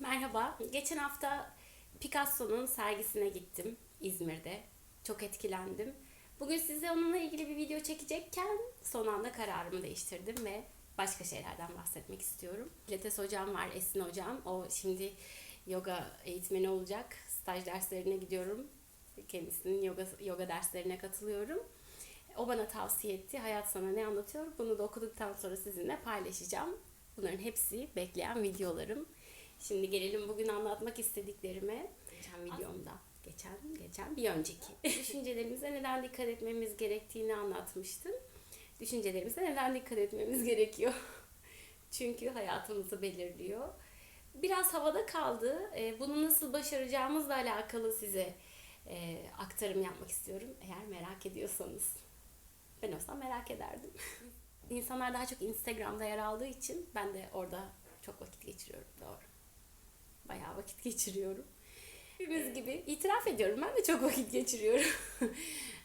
Merhaba. Geçen hafta Picasso'nun sergisine gittim İzmir'de. Çok etkilendim. Bugün size onunla ilgili bir video çekecekken son anda kararımı değiştirdim ve başka şeylerden bahsetmek istiyorum. Pilates hocam var, Esin hocam. O şimdi yoga eğitmeni olacak. Staj derslerine gidiyorum. Kendisinin yoga, yoga derslerine katılıyorum. O bana tavsiye etti. Hayat sana ne anlatıyor? Bunu da okuduktan sonra sizinle paylaşacağım. Bunların hepsi bekleyen videolarım. Şimdi gelelim bugün anlatmak istediklerime. Geçen videomda, geçen, geçen bir önceki. Düşüncelerimize neden dikkat etmemiz gerektiğini anlatmıştım. Düşüncelerimize neden dikkat etmemiz gerekiyor? Çünkü hayatımızı belirliyor. Biraz havada kaldı. Ee, Bunu nasıl başaracağımızla alakalı size e, aktarım yapmak istiyorum. Eğer merak ediyorsanız. Ben olsam merak ederdim. İnsanlar daha çok Instagram'da yer aldığı için ben de orada çok vakit geçiriyorum. Doğru. Bayağı vakit geçiriyorum. Hepimiz gibi itiraf ediyorum. Ben de çok vakit geçiriyorum.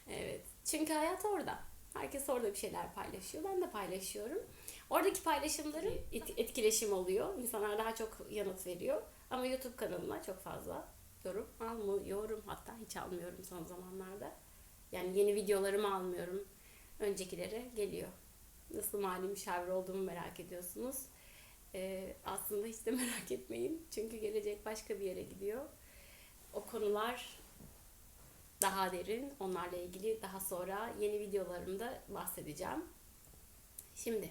evet. Çünkü hayat orada. Herkes orada bir şeyler paylaşıyor. Ben de paylaşıyorum. Oradaki paylaşımların et- etkileşim oluyor. İnsanlar daha çok yanıt veriyor. Ama YouTube kanalıma çok fazla yorum almıyorum. Hatta hiç almıyorum son zamanlarda. Yani yeni videolarımı almıyorum. Öncekilere geliyor. Nasıl mali müşavir olduğumu merak ediyorsunuz. Ee, aslında hiç de merak etmeyin. Çünkü gelecek başka bir yere gidiyor. O konular daha derin. Onlarla ilgili daha sonra yeni videolarımda bahsedeceğim. Şimdi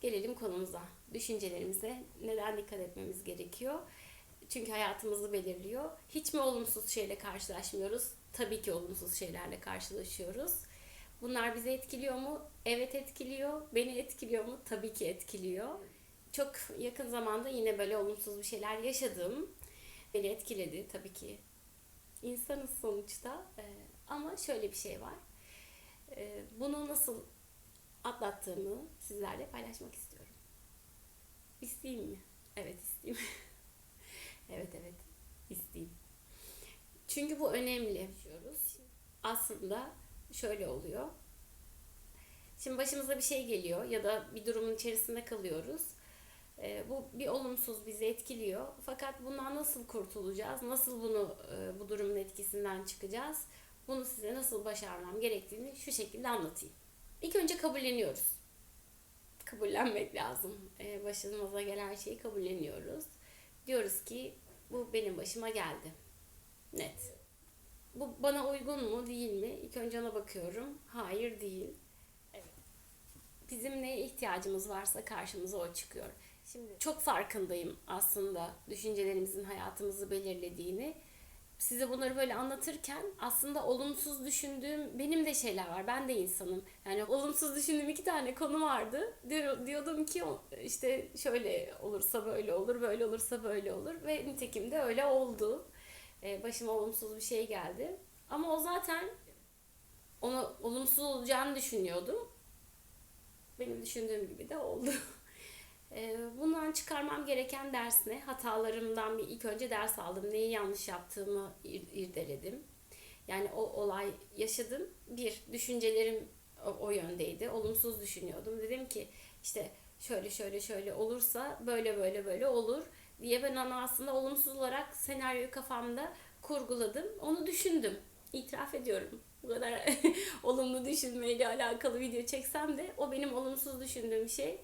gelelim konumuza. Düşüncelerimize neden dikkat etmemiz gerekiyor? Çünkü hayatımızı belirliyor. Hiç mi olumsuz şeyle karşılaşmıyoruz? Tabii ki olumsuz şeylerle karşılaşıyoruz. Bunlar bizi etkiliyor mu? Evet etkiliyor. Beni etkiliyor mu? Tabii ki etkiliyor. Çok yakın zamanda yine böyle olumsuz bir şeyler yaşadım. Beni etkiledi tabii ki. İnsanız sonuçta. Ee, ama şöyle bir şey var. Ee, bunu nasıl atlattığımı sizlerle paylaşmak istiyorum. İsteyeyim mi? Evet isteyeyim. evet evet isteyeyim. Çünkü bu önemli. Aslında şöyle oluyor. Şimdi başımıza bir şey geliyor ya da bir durumun içerisinde kalıyoruz. Ee, bu bir olumsuz bizi etkiliyor. Fakat bundan nasıl kurtulacağız? Nasıl bunu e, bu durumun etkisinden çıkacağız? Bunu size nasıl başarmam gerektiğini şu şekilde anlatayım. İlk önce kabulleniyoruz. Kabullenmek lazım. Ee, başımıza gelen şeyi kabulleniyoruz. Diyoruz ki bu benim başıma geldi. Net. Bu bana uygun mu değil mi? İlk önce ona bakıyorum. Hayır değil. Evet. Bizim neye ihtiyacımız varsa karşımıza o çıkıyor. Şimdi çok farkındayım aslında düşüncelerimizin hayatımızı belirlediğini. Size bunları böyle anlatırken aslında olumsuz düşündüğüm benim de şeyler var. Ben de insanım. Yani olumsuz düşündüğüm iki tane konu vardı. Diyor- Diyordum ki işte şöyle olursa böyle olur, böyle olursa böyle olur ve nitekim de öyle oldu. Ee, Başıma olumsuz bir şey geldi. Ama o zaten onu olumsuz olacağını düşünüyordum. Benim düşündüğüm gibi de oldu. Ee, Bundan çıkarmam gereken ders ne? Hatalarımdan bir ilk önce ders aldım. Neyi yanlış yaptığımı ir- irdeledim. Yani o olay yaşadım. Bir, düşüncelerim o, yöndeydi. Olumsuz düşünüyordum. Dedim ki işte şöyle şöyle şöyle olursa böyle böyle böyle olur diye ben onu aslında olumsuz olarak senaryoyu kafamda kurguladım. Onu düşündüm. İtiraf ediyorum. Bu kadar olumlu düşünmeyle alakalı video çeksem de o benim olumsuz düşündüğüm şey.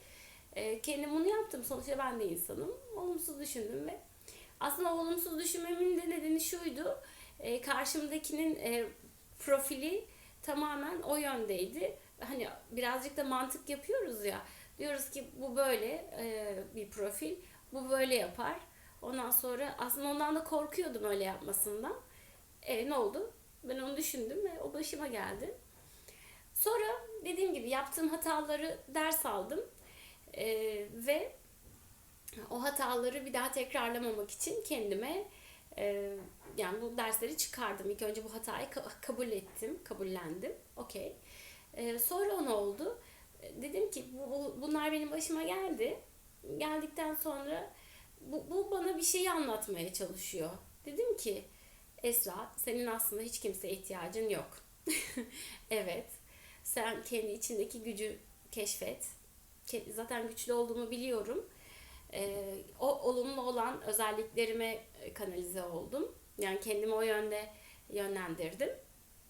Ee, kendim bunu yaptım. Sonuçta ben de insanım. Olumsuz düşündüm ve aslında olumsuz düşünmemin de nedeni şuydu. Ee, karşımdakinin e, profili tamamen o yöndeydi. Hani birazcık da mantık yapıyoruz ya. Diyoruz ki bu böyle e, bir profil. Bu böyle yapar. Ondan sonra aslında ondan da korkuyordum öyle yapmasından. E ne oldu? Ben onu düşündüm ve o başıma geldi. Sonra dediğim gibi yaptığım hataları ders aldım. E, ve o hataları bir daha tekrarlamamak için kendime e, yani bu dersleri çıkardım. İlk önce bu hatayı ka- kabul ettim, kabullendim. Okey. E, sonra ne oldu? E, Dedim ki bu, bu- bunlar benim başıma geldi. Geldikten sonra bu, bu bana bir şeyi anlatmaya çalışıyor. Dedim ki Esra senin aslında hiç kimseye ihtiyacın yok. evet. Sen kendi içindeki gücü keşfet. Zaten güçlü olduğumu biliyorum. e, o olumlu olan özelliklerime e, kanalize oldum. Yani kendimi o yönde yönlendirdim.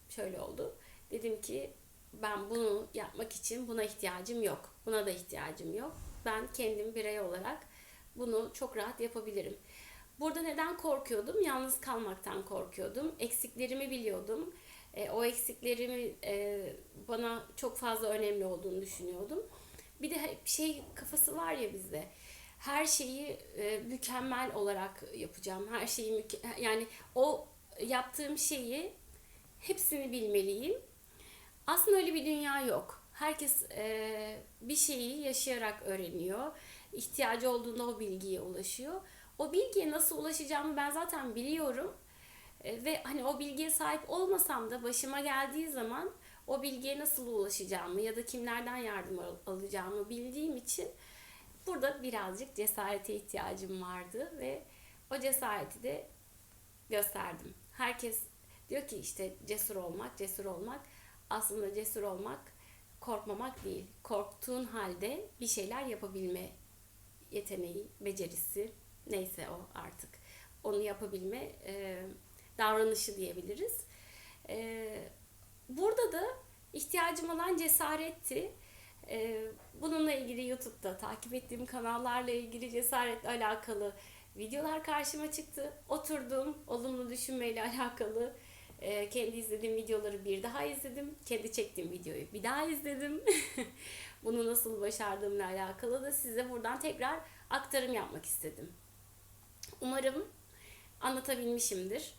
Şöyle oldu. Dedim ki ben bunu yapmak için buna ihtiyacım yok. Buna da ihtiyacım yok. Ben kendim birey olarak bunu çok rahat yapabilirim. Burada neden korkuyordum? Yalnız kalmaktan korkuyordum. Eksiklerimi biliyordum. E, o eksiklerimi e, bana çok fazla önemli olduğunu düşünüyordum. Bir de şey kafası var ya bizde. Her şeyi e, mükemmel olarak yapacağım. Her şeyi müke- yani o yaptığım şeyi hepsini bilmeliyim. Aslında öyle bir dünya yok. Herkes e, bir şeyi yaşayarak öğreniyor. İhtiyacı olduğunda o bilgiye ulaşıyor. O bilgiye nasıl ulaşacağımı ben zaten biliyorum. E, ve hani o bilgiye sahip olmasam da başıma geldiği zaman o bilgiye nasıl ulaşacağımı ya da kimlerden yardım al- alacağımı bildiğim için burada birazcık cesarete ihtiyacım vardı ve o cesareti de gösterdim. Herkes diyor ki işte cesur olmak, cesur olmak. Aslında cesur olmak korkmamak değil. Korktuğun halde bir şeyler yapabilme yeteneği, becerisi neyse o artık. Onu yapabilme e, davranışı diyebiliriz. E, burada da ihtiyacım olan cesaretti. E, bununla ilgili YouTube'da takip ettiğim kanallarla ilgili cesaretle alakalı videolar karşıma çıktı. Oturdum, olumlu düşünmeyle alakalı e, kendi izlediğim videoları bir daha izledim. Kendi çektiğim videoyu bir daha izledim. Bunu nasıl başardığımla alakalı da size buradan tekrar aktarım yapmak istedim. Umarım anlatabilmişimdir.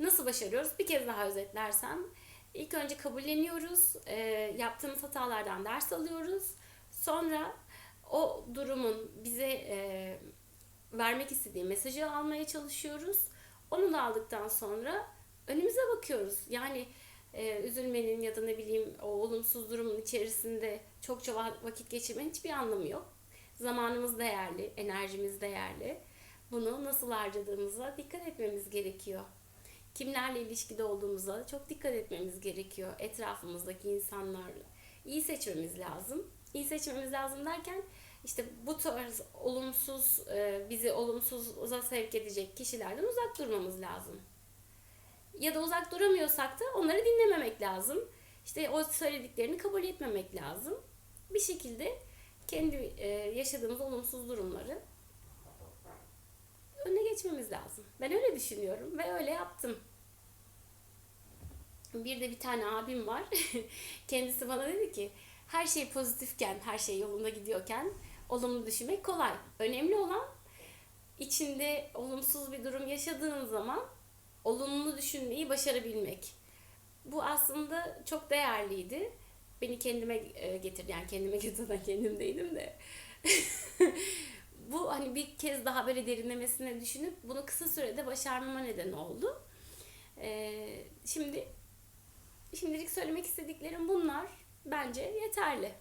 Nasıl başarıyoruz? Bir kez daha özetlersem. İlk önce kabulleniyoruz. E, yaptığımız hatalardan ders alıyoruz. Sonra o durumun bize e, vermek istediği mesajı almaya çalışıyoruz. Onu da aldıktan sonra önümüze bakıyoruz. Yani e, üzülmenin ya da ne bileyim o olumsuz durumun içerisinde çokça va- vakit geçirmenin hiçbir anlamı yok. Zamanımız değerli, enerjimiz değerli. Bunu nasıl harcadığımıza dikkat etmemiz gerekiyor. Kimlerle ilişkide olduğumuza çok dikkat etmemiz gerekiyor. Etrafımızdaki insanlarla. İyi seçmemiz lazım. İyi seçmemiz lazım derken işte bu tarz olumsuz, e, bizi olumsuza sevk edecek kişilerden uzak durmamız lazım. Ya da uzak duramıyorsak da onları dinlememek lazım. İşte o söylediklerini kabul etmemek lazım. Bir şekilde kendi e, yaşadığımız olumsuz durumları önüne geçmemiz lazım. Ben öyle düşünüyorum ve öyle yaptım. Bir de bir tane abim var. Kendisi bana dedi ki her şey pozitifken, her şey yolunda gidiyorken olumlu düşünmek kolay. Önemli olan içinde olumsuz bir durum yaşadığın zaman olumlu düşünmeyi başarabilmek. Bu aslında çok değerliydi. Beni kendime e, getirdi. Yani kendime getiren kendim değilim de. Bu hani bir kez daha böyle derinlemesine düşünüp bunu kısa sürede başarmama neden oldu. Ee, şimdi şimdilik söylemek istediklerim bunlar. Bence yeterli.